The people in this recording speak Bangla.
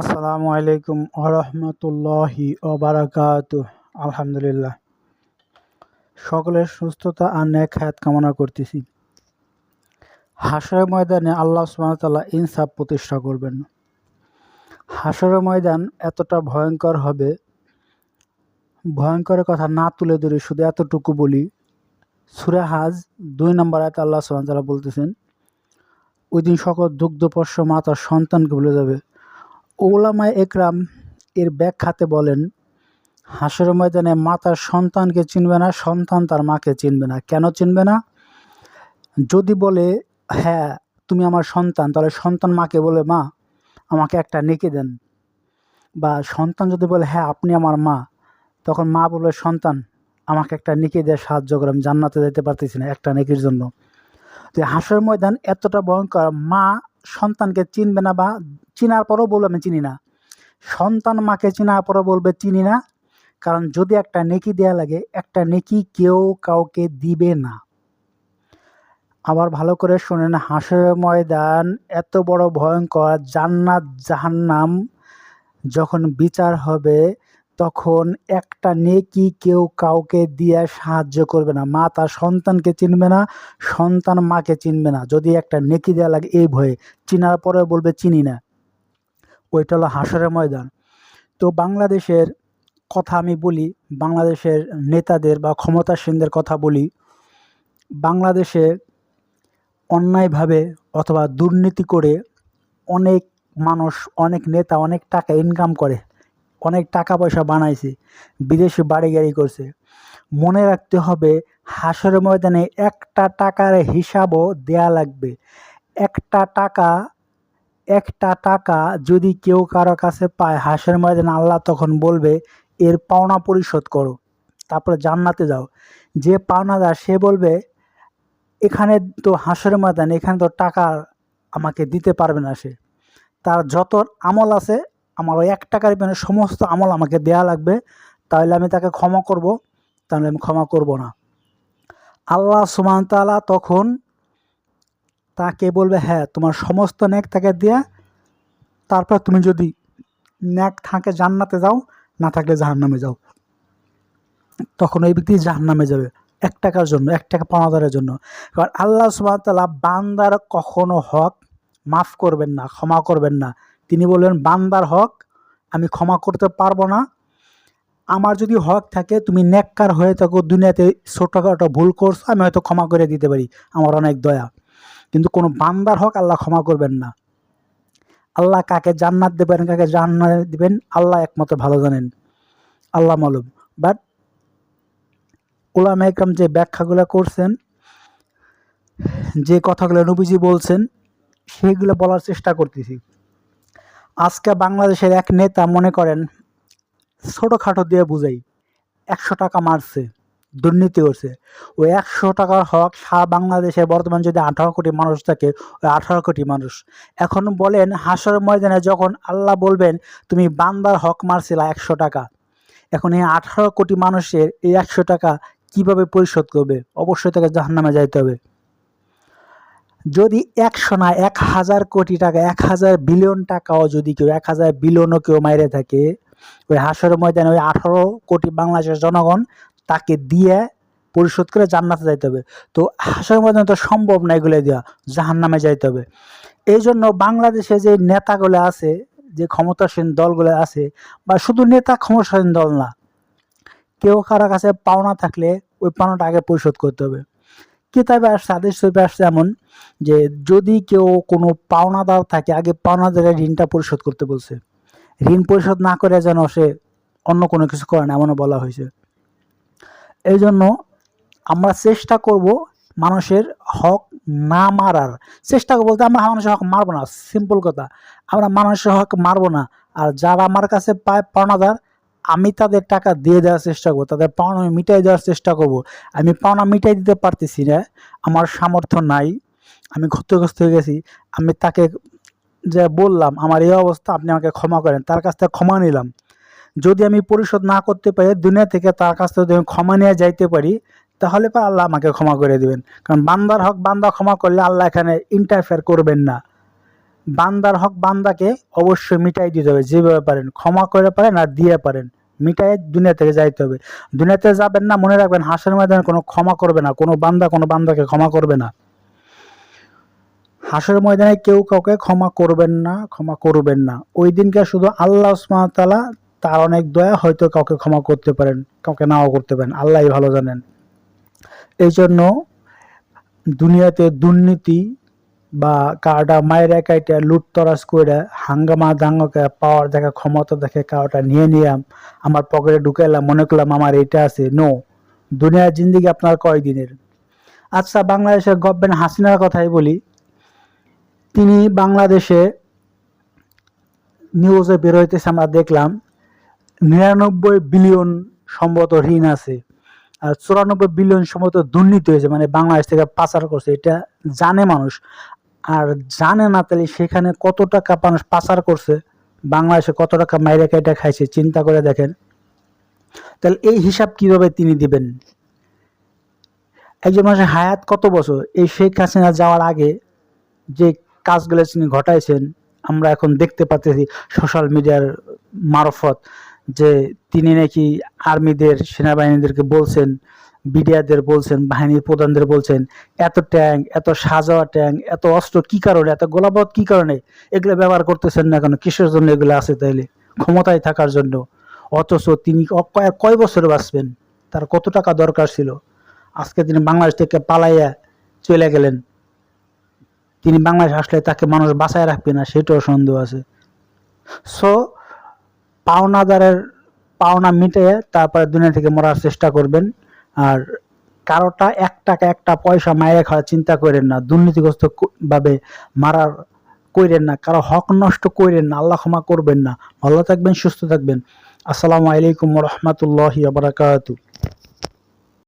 আসসালামু আলাইকুম আরহামতুল্লাহি ওবারাকাত আলহামদুলিল্লাহ। সকলের সুস্থতা আর ন্যাক হায়াত কামনা করতেছি। হাসরের ময়দানে আল্লাহ সুবাহতাল্লাহ ইনসাফ প্রতিষ্ঠা করবেন। হাসরের ময়দান এতটা ভয়ঙ্কর হবে, ভয়ঙ্করের কথা না তুলে ধরে শুধু এতটুকু বলি, সুরে হাজ দুই নম্বর আয়তে আল্লাহ সুবাহতাল্লাহ বলতেছেন, ওই দিন সকল দুগ্ধপোষ্য মাতার সন্তানকে ভুলে যাবে। ওলামায় একরাম এর ব্যাখ্যাতে বলেন হাসর ময়দানে মা তার সন্তানকে চিনবে না, সন্তান তার মাকে চিনবে না। কেন চিনবে না? যদি বলে হ্যাঁ তুমি আমার সন্তান, তাহলে সন্তান মাকে বলে, মা, আমাকে একটা নেকি দেন। বা সন্তান যদি বলে হ্যাঁ আপনি আমার মা, তখন মা বলবে, সন্তান, আমাকে একটা নেকি দিয়ে সাহায্য করে, আমি জান্নাতে যেতে পারতেছি না একটা নেকির জন্য। তো হাসর ময়দান এতটা ভয়ঙ্কর, মা সন্তানকে চিনবে না বা চিনার পরও বলবে আমি চিনি না। সন্তান মাকে চিনার পরও বলবে চিনি না, কারণ যদি একটা নেকি দেয়া লাগে, একটা নেকি কেউ কাউকে দিবে না। আবার ভালো করে শোনেন, হাসের ময়দান এত বড় ভয়ঙ্কর, জান্নাত জাহান্নাম যখন বিচার হবে, তখন একটা নেকি কেউ কাউকে দিয়ে সাহায্য করবে না। মা তার সন্তানকে চিনবে না, সন্তান মাকে চিনবে না। যদি একটা নেকি দেওয়া লাগে এই ভয়ে, চিনার পরে বলবে চিনি না। ওইটা হলো হাসরের ময়দান। তো বাংলাদেশের কথা আমি বলি, বাংলাদেশের নেতাদের বা ক্ষমতাসীনদের কথা বলি, বাংলাদেশে অন্যায়ভাবে অথবা দুর্নীতি করে অনেক মানুষ, অনেক নেতা অনেক টাকা ইনকাম করে, অনেক টাকা পয়সা বানাইছে, বিদেশে বাড়ি গাড়ি করছে। মনে রাখতে হবে, হাসরের ময়দানে একটা টাকার হিসাবও দেয়া লাগবে। একটা টাকা একটা টাকা যদি কেউ কারও কাছে পায় হাসের ময়দানে, আল্লাহ তখন বলবে, এর পাওনা পরিশোধ করো। তারপরে জান্নাতে যাও। যে পাওনাদার, সে বলবে, এখানে তো হাসের ময়দান, এখানে তো টাকা আমাকে দিতে পারবে না সে। তার যত আমল আছে, আমার ওই এক টাকার পেনে সমস্ত আমল আমাকে দেয়া লাগবে। তাহলে আমি তাকে ক্ষমা করব, তাহলে আমি ক্ষমা করব না। আল্লাহ সুমান তালা তখন তাকে বলবে হ্যাঁ তোমার সমস্ত ন্যাক তাকে দেয়া, তারপর তুমি যদি ন্যাক থাকে জান্নাতে যাও, না থাকলে জাহান্নামে যাও। তখন ওই ব্যক্তি জাহান্নামে যাবে, এক টাকার জন্য, এক টাকা পাওনাদারের জন্য। কারণ আল্লাহ সুবাহতাল্লাহ বান্দার কখনো হক মাফ করবেন না, ক্ষমা করবেন না। তিনি বললেন, বান্দার হক আমি ক্ষমা করতে পারব না। আমার যদি হক থাকে, তুমি নেককার হয়ে থাকো, দুনিয়াতে ছোটোখাটো ভুল করছ, আমি হয়তো ক্ষমা করে দিতে পারি, আমার অনেক দয়া। কিন্তু কোনো বান্দার হক আল্লাহ ক্ষমা করবেন না। আল্লাহ কাকে জান্নাত দেবেন, কাকে জান্নাত দেবেন, আল্লাহ একমাত্র ভালো জানেন। আল্লাহ মালুম। বাট ওলামা একরাম যে ব্যাখ্যাগুলো করছেন, যে কথাগুলো নবীজি বলছেন সেইগুলো বলার চেষ্টা করতেছি। আজকে বাংলাদেশের এক নেতা মনে করেন, ছোটোখাটো দিয়ে বুঝাই, একশো টাকা মারছে। দুর্নীতি করছে। ওই একশো টাকার হক সারা বাংলাদেশে বর্তমান যদি আঠারো কোটি মানুষ থাকে ওই আঠারো কোটি মানুষ। এখন বলেন হাসর ময়দানে যখন আল্লাহ বলবেন, তুমি বান্দার হক মারছিলা একশো টাকা। এখন এই আঠারো কোটি মানুষের এই একশো টাকা কীভাবে পরিশোধ করবে? অবশ্যই তাকে জাহান্নামে যাইতে হবে। যদি একশো না, এক হাজার কোটি টাকা, এক হাজার বিলিয়ন টাকাও যদি কেউ, এক হাজার বিলিয়নও কেউ মাইরে থাকে, ওই হাসর ময়দানে ওই আঠারো কোটি বাংলাদেশের জনগণ তাকে দিয়ে পরিশোধ করে জান্নাতে যাইতে হবে। তো হাসর ময়দানে তো সম্ভব না এগুলো দেওয়া জাহান নামে যাইতে হবে। এই জন্য বাংলাদেশে যে নেতাগুলো আছে, যে ক্ষমতাসীন দলগুলো আছে, বা শুধু নেতা ক্ষমতাসীন দল না, কেউ কারও কাছে পাওনা থাকলে ওই পাওনাটা আগে পরিশোধ করতে হবে। কিতাবে আসছে আদেশ শরীফে আসছে এমন যে, যদি কেউ কোনো পাওনাদার থাকে, আগে পাওনাদারের ঋণটা পরিশোধ করতে বলছে। ঋণ পরিশোধ না করে যেন সে অন্য কোনো কিছু করে না, এমনও বলা হয়েছে। এই জন্য আমরা চেষ্টা করব মানুষের হক না মারার। চেষ্টা করব বলতে আমরা মানুষের হক মারবো না সিম্পল কথা। আমরা মানুষের হক মারবো না। আর যারা আমার কাছে পায় পাওনাদার আমি তাদের টাকা দিয়ে দেওয়ার চেষ্টা করব, তাদের পাওনা আমি মিটাই দেওয়ার চেষ্টা করব। আমি পাওনা মিটাই দিতে পারতেছি না, আমার সামর্থ্য নাই, আমি ক্ষতিগ্রস্ত হয়ে গেছি, আমি তাকে যে বললাম, আমার এই অবস্থা, আপনি আমাকে ক্ষমা করেন। তার কাছ থেকে ক্ষমা নিলাম। যদি আমি পরিশোধ না করতে পারি, দুনিয়া থেকে তার কাছ থেকে আমি ক্ষমা নিয়ে যাইতে পারি, তাহলে পর আল্লাহ আমাকে ক্ষমা করে দিবেন। কারণ বান্দার হক বান্দা ক্ষমা করলে আল্লাহ এখানে ইন্টারফেয়ার করবেন না। বান্দার হক বান্দাকে অবশ্যই মিটাই দিতে হবে, যেভাবে পারেন। ক্ষমা করে পারেন আর দিয়ে পারেন। মিটাই দুনিয়া থেকে যাইতে হবে। দুনিয়াতে যাবেন না, মনে রাখবেন হাসের ময়দানে কোনো ক্ষমা করবে না। কোনো বান্দা কোনো বান্দাকে ক্ষমা করবে না। হাসের ময়দানে কেউ কাউকে ক্ষমা করবেন না, ক্ষমা করবেন না। ওই দিনকে শুধু আল্লাহ তাআলা তার অনেক দয়া হয়তো কাউকে ক্ষমা করতে পারেন, কাউকে নাও করতে পারেন আল্লাহই ভালো জানেন। এই জন্য দুনিয়াতে দুর্নীতি বা কারোটা মায়ের একাইটা লুটতরাজ করে হাঙ্গামা দাঙ্গাকে পাওয়ার দেখা, ক্ষমতা দেখে কারোটা নিয়ে নিলাম, আমার পকেটে ঢুকাইলাম মনে করলাম আমার এটা আছে। নো দুনিয়ার জিন্দিগি আপনার কয় দিনের আচ্ছা বাংলাদেশের গভর্নমেন্ট হাসিনার কথাই বলি। তিনি বাংলাদেশে নিউজে বের হইতেছে, আমরা দেখলাম নিরানব্বই বিলিয়ন সম্ভবত ঋণ আছে আর চুরানব্বই বিলিয়ন সম্ভবত দুর্নীতি হয়েছে মানে বাংলাদেশ থেকে পাচার করছে, এটা জানে মানুষ। আর জানে না তাহলে সেখানে কত টাকা মানুষ পাচার করছে, বাংলাদেশে কত টাকা মাইরে কাইটা খাইছে, চিন্তা করে দেখেন। তাহলে এই হিসাব কীভাবে তিনি দিবেন? একজন মানুষের হায়াত কত বছর? এই শেখ হাসিনা যাওয়ার আগে যে কাজগুলো তিনি ঘটাইছেন, আমরা এখন দেখতে পাচ্ছি সোশ্যাল মিডিয়ার মারফত। যে তিনি নাকি আর্মিদের, সেনাবাহিনীদেরকে বলছেন, বিডিআরদের বলছেন, বাহিনীর প্রধানদের বলছেন, এত ট্যাঙ্ক এত সাজাওয়া ট্যাঙ্ক এত অস্ত্র কি কারণে, এত গোলাবাদ কি কারণে? এগুলো ব্যবহার করতেছেন না কেন? কিসের জন্য এগুলো আছে তাইলে? ক্ষমতায় থাকার জন্য। অথচ তিনি কয় বছর বাঁচবেন? তার কত টাকা দরকার ছিল? আজকে তিনি বাংলাদেশ থেকে পালাইয়া চলে গেলেন। তিনি বাংলাদেশ আসলে তাকে মানুষ বাঁচায় রাখবে না, সেটাও সন্দেহ আছে। সো পাওনাদারের পাওনা মিটে তারপরে দুনিয়া থেকে মরার চেষ্টা করবেন। আর কারোটা এক টাকা, একটা পয়সা মায়ের খাওয়ার চিন্তা করেন না। দুর্নীতিগ্রস্ত ভাবে মারার কইরেন না। কারও হক নষ্ট কইরেন না। আল্লাহ ক্ষমা করবেন না। ভালো থাকবেন, সুস্থ থাকবেন। আসসালামু আলাইকুম রহমতুল্লাহ বারাকাতু